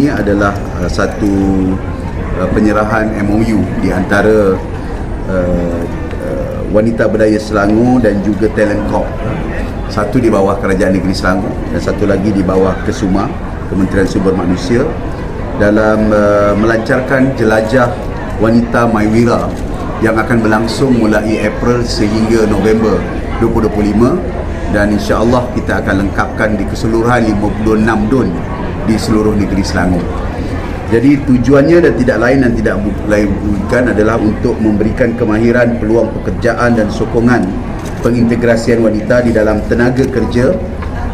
ini adalah uh, satu uh, penyerahan MOU di antara uh, uh, wanita berdaya Selangor dan juga Talent Corp. Satu di bawah Kerajaan Negeri Selangor dan satu lagi di bawah Kesuma, Kementerian Sumber Manusia dalam uh, melancarkan jelajah wanita Maiwira yang akan berlangsung mulai April sehingga November 2025 dan insya-Allah kita akan lengkapkan di keseluruhan 56 dun di seluruh negeri Selangor. Jadi tujuannya dan tidak lain dan tidak lain bukan adalah untuk memberikan kemahiran peluang pekerjaan dan sokongan pengintegrasian wanita di dalam tenaga kerja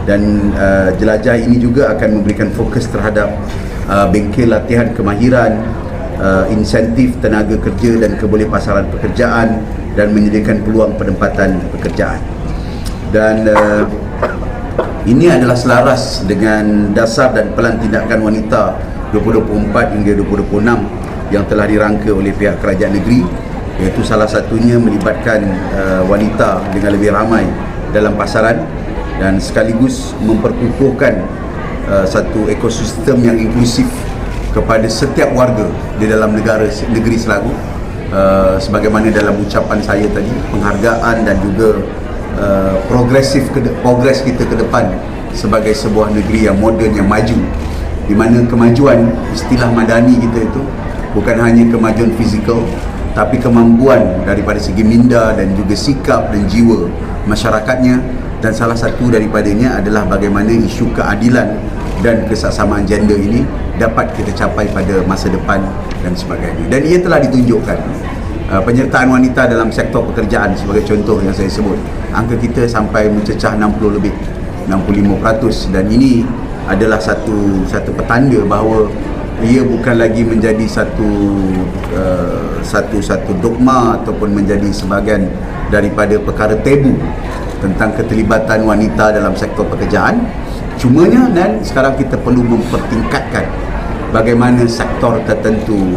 dan uh, jelajah ini juga akan memberikan fokus terhadap uh, bengkel latihan kemahiran uh, insentif tenaga kerja dan kebolehpasaran pekerjaan dan menyediakan peluang penempatan pekerjaan dan uh, ini adalah selaras dengan dasar dan pelan tindakan wanita 2024 hingga 2026 yang telah dirangka oleh pihak kerajaan negeri. Iaitu salah satunya melibatkan uh, wanita dengan lebih ramai dalam pasaran dan sekaligus memperkukuhkan uh, satu ekosistem yang inklusif kepada setiap warga di dalam negara negeri Selangor. Uh, sebagaimana dalam ucapan saya tadi penghargaan dan juga uh, progresif ke progres kita ke depan sebagai sebuah negeri yang moden yang maju. Di mana kemajuan istilah madani kita itu bukan hanya kemajuan fizikal tapi kemampuan daripada segi minda dan juga sikap dan jiwa masyarakatnya. Dan salah satu daripadanya adalah bagaimana isu keadilan dan kesaksamaan gender ini dapat kita capai pada masa depan dan sebagainya. Dan ia telah ditunjukkan uh, penyertaan wanita dalam sektor pekerjaan sebagai contoh yang saya sebut. Angka kita sampai mencecah 60 lebih 65% dan ini adalah satu satu petanda bahawa ia bukan lagi menjadi satu uh, satu satu dogma ataupun menjadi sebahagian daripada perkara tabu tentang keterlibatan wanita dalam sektor pekerjaan. Cumanya dan sekarang kita perlu mempertingkatkan bagaimana sektor tertentu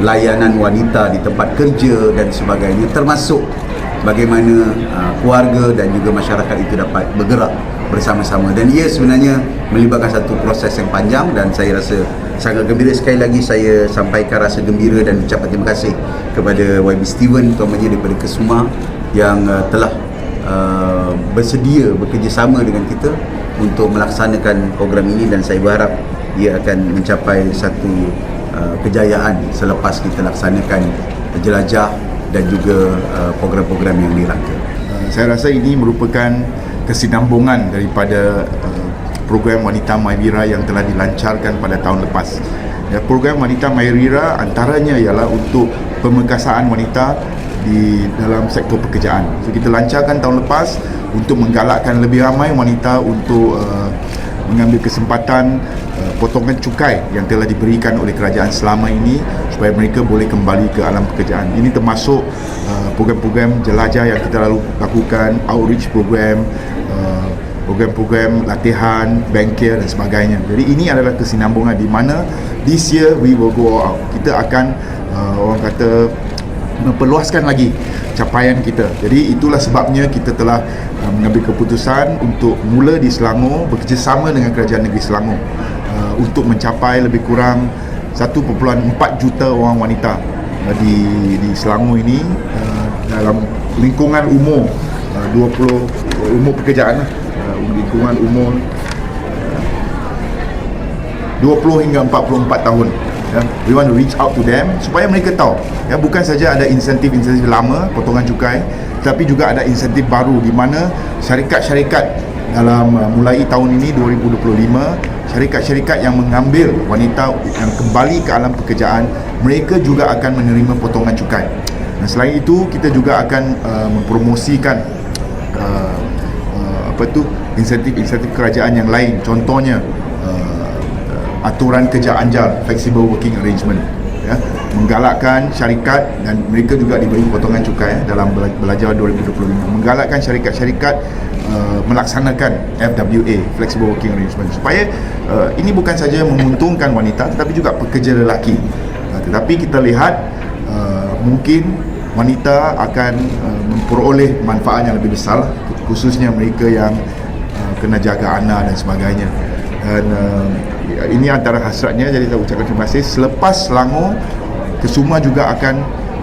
layanan wanita di tempat kerja dan sebagainya termasuk bagaimana uh, keluarga dan juga masyarakat itu dapat bergerak bersama-sama. Dan ia sebenarnya melibatkan satu proses yang panjang dan saya rasa sangat gembira. Sekali lagi saya sampaikan rasa gembira dan ucapan terima kasih kepada YB Steven terutamanya daripada Kesuma yang uh, telah uh, bersedia bekerjasama dengan kita untuk melaksanakan program ini. Dan saya berharap ia akan mencapai satu uh, kejayaan selepas kita laksanakan jelajah dan juga uh, program-program yang dirangka. Uh, saya rasa ini merupakan kesinambungan daripada program Wanita Maywira yang telah dilancarkan pada tahun lepas. Ya, program Wanita Maywira antaranya ialah untuk pemekasaan wanita di dalam sektor pekerjaan. So, kita lancarkan tahun lepas untuk menggalakkan lebih ramai wanita untuk uh, mengambil kesempatan uh, potongan cukai yang telah diberikan oleh kerajaan selama ini supaya mereka boleh kembali ke alam pekerjaan. Ini termasuk uh, program-program jelajah yang kita lalu lakukan, outreach program, uh, program-program latihan, bengkel dan sebagainya. Jadi ini adalah kesinambungan di mana this year we will go out. Kita akan uh, orang kata memperluaskan lagi capaian kita. Jadi itulah sebabnya kita telah uh, mengambil keputusan untuk mula di Selangor bekerjasama dengan Kerajaan Negeri Selangor uh, untuk mencapai lebih kurang 1.4 juta orang wanita uh, di di Selangor ini uh, dalam lingkungan umur uh, 20 umur pekerjaan lah. uh, lingkungan umur uh, 20 hingga 44 tahun ya, we want to reach out to them supaya mereka tahu. Ya bukan saja ada insentif-insentif lama potongan cukai tapi juga ada insentif baru di mana syarikat-syarikat dalam uh, mulai tahun ini 2025 syarikat-syarikat yang mengambil wanita yang kembali ke alam pekerjaan mereka juga akan menerima potongan cukai. Dan selain itu kita juga akan uh, mempromosikan uh, uh, apa tu insentif-insentif kerajaan yang lain. Contohnya aturan kerja anjar flexible working arrangement ya. Menggalakkan syarikat dan mereka juga diberi potongan cukai ya, dalam belajar 2025 menggalakkan syarikat-syarikat uh, melaksanakan FWA flexible working arrangement. Supaya uh, ini bukan saja menguntungkan wanita tetapi juga pekerja lelaki. Uh, tetapi kita lihat uh, mungkin wanita akan uh, memperoleh manfaat yang lebih besar khususnya mereka yang uh, kena jaga anak dan sebagainya. Dan uh, ini antara hasratnya jadi saya ucapkan terima kasih. Selepas Selangor Kesuma juga akan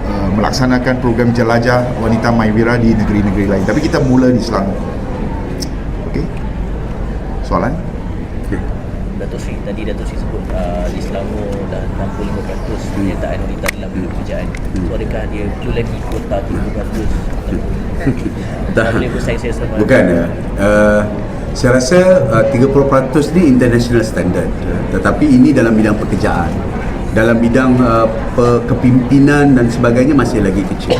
uh, melaksanakan program jelajah wanita Maivira di negeri-negeri lain. Tapi kita mula di Selangor. Okey? Soalan? Okay. Datuk Sri tadi Datuk Sri sebut uh, di Selangor dah 65% penyertaan wanita dalam bidang pekerjaan. So adakah dia perlu lagi kuota 30% ataupun Dah. tak boleh bersaing saya sama? Bukan ya. Uh, saya rasa uh, 30% ni international standard. Tetapi ini dalam bidang pekerjaan. Dalam bidang uh, kepimpinan dan sebagainya masih lagi kecil.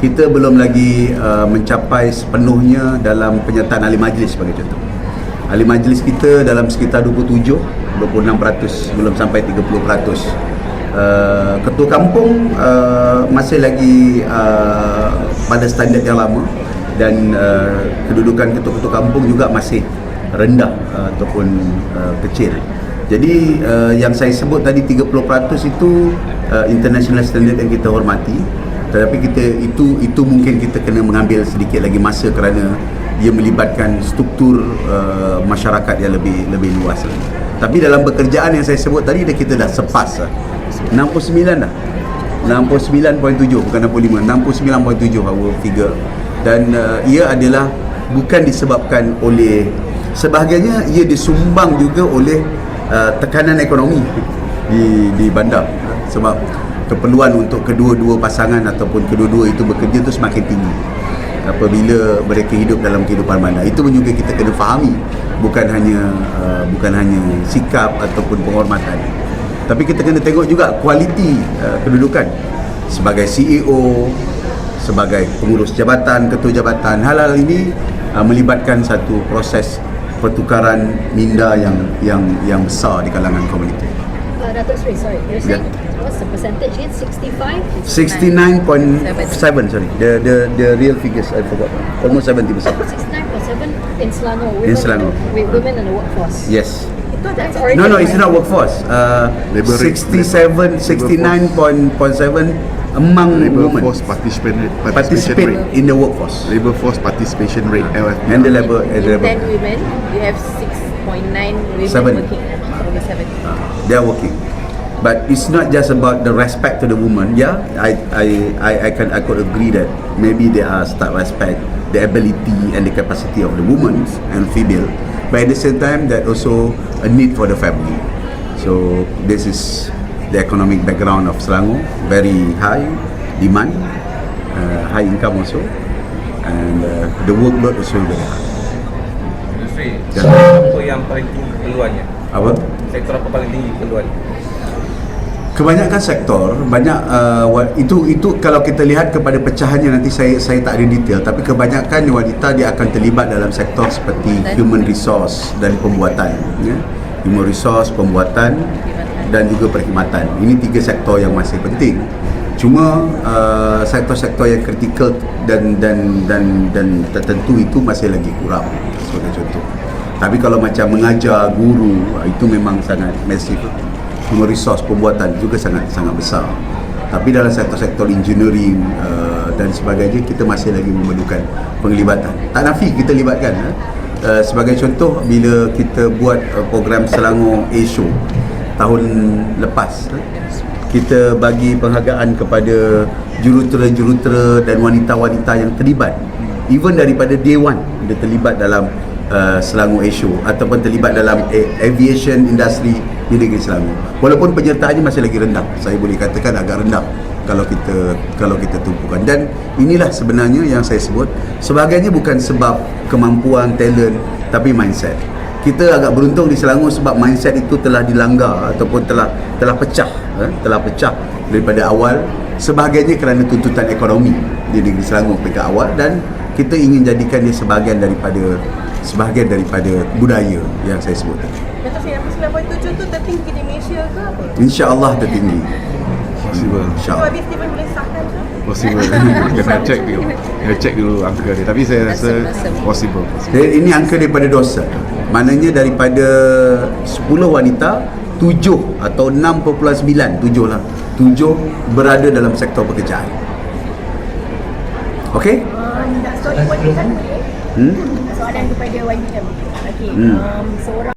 Kita belum lagi uh, mencapai sepenuhnya dalam penyertaan ahli majlis sebagai contoh. Ahli majlis kita dalam sekitar 27, 26% belum sampai 30%. Uh, ketua kampung uh, masih lagi uh, pada standard yang lama dan uh, kedudukan ketua-ketua kampung juga masih rendah uh, ataupun uh, kecil. Jadi uh, yang saya sebut tadi 30% itu uh, international standard yang kita hormati. Tetapi kita itu itu mungkin kita kena mengambil sedikit lagi masa kerana ia melibatkan struktur uh, masyarakat yang lebih lebih luas. Tapi dalam pekerjaan yang saya sebut tadi kita dah sepas lah. 69 dah. 69.7 bukan 65 69.7 our figure dan uh, ia adalah bukan disebabkan oleh sebahagiannya ia disumbang juga oleh uh, tekanan ekonomi di di bandar. Sebab keperluan untuk kedua-dua pasangan ataupun kedua-dua itu bekerja itu semakin tinggi. Apabila mereka hidup dalam kehidupan bandar. Itu pun juga kita kena fahami. Bukan hanya uh, bukan hanya sikap ataupun penghormatan. Tapi kita kena tengok juga kualiti uh, kedudukan. Sebagai CEO sebagai pengurus jabatan ketua jabatan hal-hal ini uh, melibatkan satu proses pertukaran minda yang yang yang besar di kalangan komuniti Uh, Datuk Sri, sorry, you're Yeah. saying what's the percentage again? 65? 69.7 sorry the the the real figures I forgot almost 70% 69.7 in Selangor. Women In Selangor. With women in the workforce. yes Itu that's already No, no, it's not workforce. Uh, Labour rate. 67, 69.7 among labor women force participation rate, participation participate rate in the workforce labor force participation rate LFP and the labor and the In 10 women, you have 6.9 women Seven. working. Okay, 7. Uh, they are working. But it's not just about the respect to the woman. Yeah, I I I, I can I could agree that maybe there are start respect the ability and the capacity of the woman and female. But at the same time, that also a need for the family. So this is the economic background of Selangor, very high demand, uh, high income also, and uh, the workload also very high. Industri, Ya. apa yang paling tinggi keperluannya? Apa? Sektor apa paling tinggi keperluan? Kebanyakan sektor banyak uh, itu itu kalau kita lihat kepada pecahannya nanti saya saya tak ada detail tapi kebanyakan wanita dia akan terlibat dalam sektor seperti human resource dan pembuatan ya. Human resource, pembuatan dan juga perkhidmatan. Ini tiga sektor yang masih penting. Cuma uh, sektor-sektor yang kritikal dan dan dan dan tertentu itu masih lagi kurang sebagai contoh. Tapi kalau macam mengajar, guru, itu memang sangat masif human resource pembuatan juga sangat sangat besar. Tapi dalam sektor-sektor engineering uh, dan sebagainya kita masih lagi memerlukan penglibatan. Tak nafi kita libatkan. eh. Uh, sebagai contoh bila kita buat uh, program Selangor A-Show tahun lepas. Kita bagi penghargaan kepada jurutera-jurutera dan wanita-wanita yang terlibat. Even daripada day one dia terlibat dalam uh, Selangor Asia ataupun terlibat dalam aviation industry di negeri Selangor. Walaupun penyertaannya masih lagi rendah saya boleh katakan agak rendah kalau kita kalau kita tumpukan. Dan inilah sebenarnya yang saya sebut sebagainya bukan sebab kemampuan talent tapi mindset kita agak beruntung di Selangor sebab mindset itu telah dilanggar ataupun telah telah pecah eh, telah pecah daripada awal sebahagiannya kerana tuntutan ekonomi di negeri Selangor peringkat awal dan kita ingin jadikan dia sebahagian daripada sebahagian daripada budaya yang saya sebut tadi. Datuk Sri, apa 97 tu tertinggi di Malaysia ke apa? Insya-Allah tertinggi. possible Insya-Allah. habis Stephen boleh sahkan ke? possible kena check dulu kena check dulu angka dia tapi saya rasa possible, possible. Jadi ini angka daripada dosa. Maknanya daripada 10 wanita 7 atau 6.9 7 lah 7 berada dalam sektor pekerjaan. Okey? Sorry, wanita boleh? Hmm? Soalan kepada wanita. Okey, Hmm. um, seorang